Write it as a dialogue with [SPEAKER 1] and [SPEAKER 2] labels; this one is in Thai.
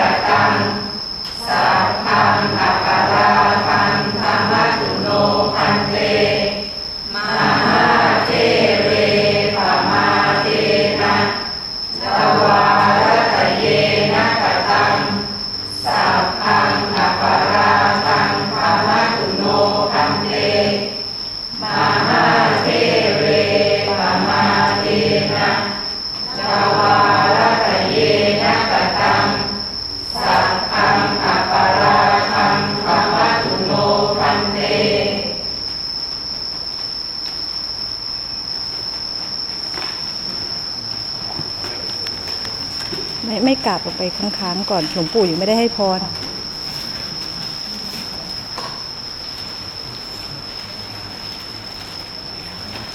[SPEAKER 1] กตัง สัพพังอป
[SPEAKER 2] ไม่ไม่กราบอกไปค้างๆก่อนหลวงปู่ยังไม่ได้ให้พร